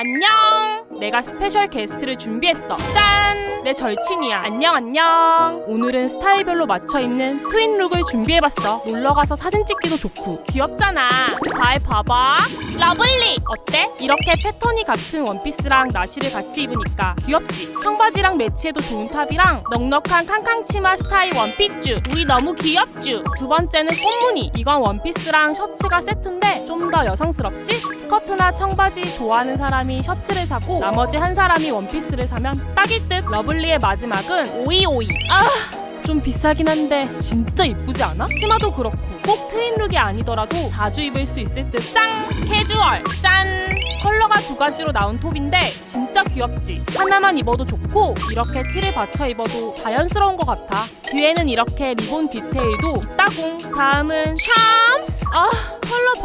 안녕! 내가 스페셜 게스트를 준비했어. 짠! 내 절친이야. 안녕, 안녕. 오늘은 스타일별로 맞춰 입는 트윈 룩을 준비해봤어. 놀러가서 사진 찍기도 좋고. 귀엽잖아. 잘 봐봐. 러블리! 어때? 이렇게 패턴이 같은 원피스랑 나시를 같이 입으니까 귀엽지? 청바지랑 매치해도 좋은 탑이랑 넉넉한 캉캉 치마 스타일 원피쭈. 우리 너무 귀엽쥬? 두 번째는 꽃무늬. 이건 원피스랑 셔츠가 세트인데 좀 더 여성스럽지? 스커트나 청바지 좋아하는 사람이 셔츠를 사고 나머지 한 사람이 원피스를 사면 딱일 듯. 러블리의 마지막은 오이오이. 아! 좀 비싸긴 한데 진짜 이쁘지 않아? 치마도 그렇고 꼭 트윈룩이 아니더라도 자주 입을 수 있을 듯 짱! 캐주얼! 짠! 컬러가 두 가지로 나온 톱인데 진짜 귀엽지? 하나만 입어도 좋고 이렇게 티를 받쳐 입어도 자연스러운 것 같아 뒤에는 이렇게 리본 디테일도 있다궁 다음은 샴스! 아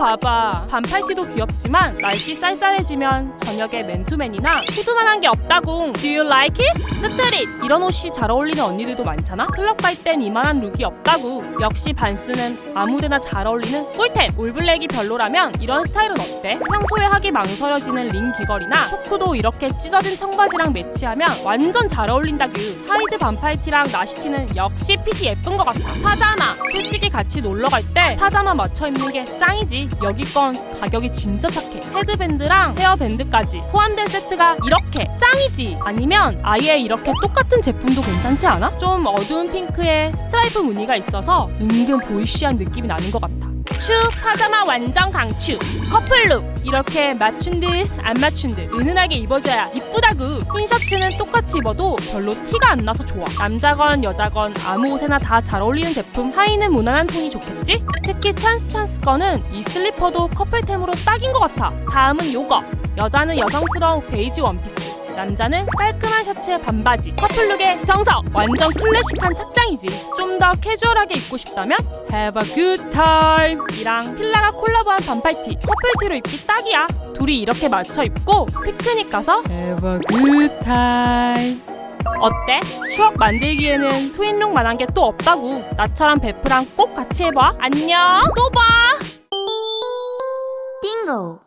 봐봐. 반팔티도 귀엽지만 날씨 쌀쌀해지면 저녁에 맨투맨이나 후드만한 게 없다궁 Do you like it? 스트릿. 이런 옷이 잘 어울리는 언니들도 많잖아. 클럽 갈 땐 이만한 룩이 없다구 역시 반스는 아무데나 잘 어울리는 꿀템. 올블랙이 별로라면 이런 스타일은 어때? 평소에 하기 망설여지는 링 귀걸이나 초크도 이렇게 찢어진 청바지랑 매치하면 완전 잘 어울린다구 하이드 반팔티랑 나시티는 역시 핏이 예쁜 것 같아. 파자마. 솔직히 같이 놀러 갈 때 파자마 맞춰 입는 게 짱이지 여기 건 가격이 진짜 착해. 헤드밴드랑 헤어밴드까지 포함된 세트가 이렇게 짱이지? 아니면 아예 이렇게 똑같은 제품도 괜찮지 않아? 좀 어두운 핑크에 스트라이프 무늬가 있어서 은근 보이쉬한 느낌이 나는 것 같아 추 파자마 완전 강추. 커플룩. 이렇게 맞춘 듯 안 맞춘 듯 은은하게 입어줘야 이쁘다구. 흰 셔츠는 똑같이 입어도 별로 티가 안 나서 좋아. 남자건 여자건 아무 옷에나 다 잘 어울리는 제품 하의는 무난한 톤이 좋겠지? 특히 찬스 찬스 거는 이 슬리퍼도 커플템으로 딱인 것 같아. 다음은 요거. 여자는 여성스러운 베이지 원피스 남자는 깔끔한 셔츠에 반바지 커플룩의 정석. 완전 클래식한 착장이지. 좀 더 캐주얼하게 입고 싶다면 Have a good time. 이랑 필라가 콜라보한 반팔티 커플티로 입기 딱이야. 둘이 이렇게 맞춰 입고 피크닉 가서 Have a good time. 어때? 추억 만들기에는 트윈룩만한 게 또 없다고. 나처럼 베프랑 꼭 같이 해봐. 안녕. 또 봐. 띵고